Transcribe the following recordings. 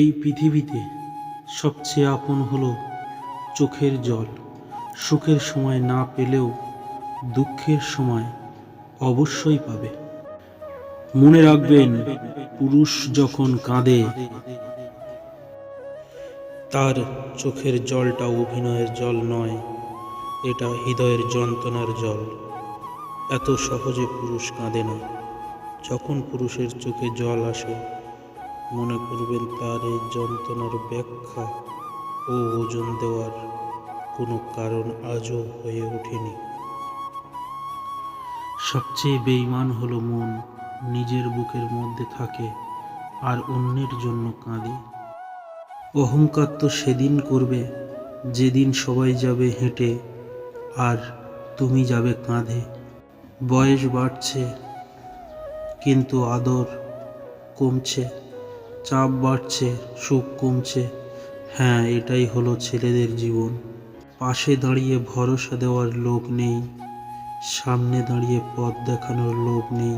এই পৃথিবীতে সবচেয়ে আপন হলো চোখের জল। সুখের সময় না পেলেও দুঃখের সময় অবশ্যই পাবে। মনে রাখবেন, পুরুষ যখন কাঁদে, তার চোখের জলটা অভিনয়ের জল নয়, এটা হৃদয়ের যন্ত্রণার জল। এত সহজে পুরুষ কাঁদে না। যখন পুরুষের চোখে জল আসে মনে করবেন তার এই যন্ত্রণার ব্যাখ্যা ও ওজন দেওয়ার কোনো কারণ আজও হয়ে ওঠেনি। সবচেয়ে বেইমান হলো মন, নিজের বুকের মধ্যে থাকে আর অন্যের জন্য কাঁদে। অহংকার তো সেদিন করবে, যেদিন সবাই যাবে হেঁটে, আর তুমি যাবে কাঁধে। বয়স বাড়ছে, কিন্তু আদর কমছে। চাপ বাড়ছে, সুখ কমছে। হ্যাঁ এটাই হলো ছেলেদের জীবন। পাশে দাঁড়িয়ে ভরসা দেওয়ার লোক নেই, সামনে দাঁড়িয়ে পথ দেখানোর লোক নেই,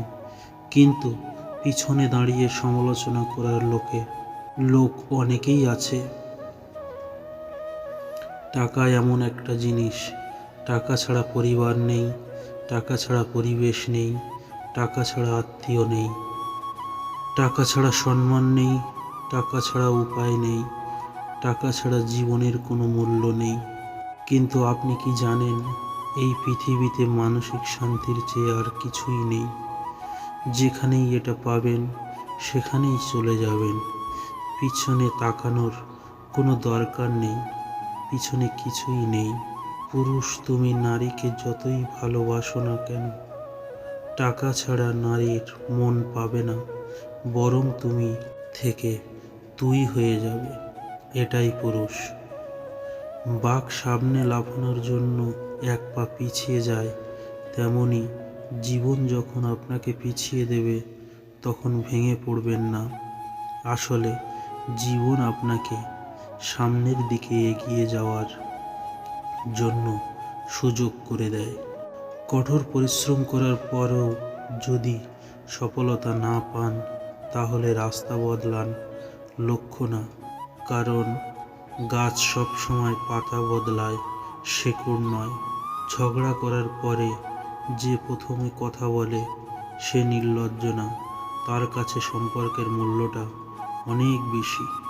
কিন্তু পিছনে দাঁড়িয়ে সমালোচনা করার লোকে। লোক অনেকেই আছে। টাকা এমন একটা জিনিস। টাকা ছাড়া পরিবার নেই, টাকা ছাড়া পরিবেশ নেই, টাকা ছাড়া আত্মীয় নেই। টাকা ছাড়া সম্মান নেই, টাকা ছাড়া উপায় নেই, টাকা ছাড়া জীবনের কোনো মূল্য নেই। কিন্তু আপনি কি জানেন, এই পৃথিবীতে মানসিক শান্তির চেয়ে আর কিছুই নেই। যেখানেই এটা পাবেন, সেখানেই চলে যাবেন। পিছনে তাকানোর কোনো দরকার নেই, পিছনে কিছুই নেই। পুরুষ, তুমি নারীকে যতই ভালোবাসো না কেন, টাকা ছাড়া নারীর মন পাবে না। বরং তুমি থেকে তুই হয়ে যাবে। এটাই পুরুষ। বাঘ সামনে লাফানোর জন্য এক পা পিছিয়ে যায়, তেমনি জীবন যখন আপনাকে পিছিয়ে দেবে, তখন ভেঙে পড়বেন না। আসলে জীবন আপনাকে সামনের দিকে এগিয়ে যাওয়ার জন্য সুযোগ করে দেয়। কঠোর পরিশ্রম করার পরেও যদি সফলতা না পান তাহলে রাস্তা বদলান, লক্ষ্য না। কারণ গাছ সব সময় পাতা বদলায়, শেকড় নয়। ঝগড়া করার পরে যে প্রথমে কথা বলে, সে নির্লজ্জ না। তার কাছে সম্পর্কের মূল্যটা অনেক বেশি।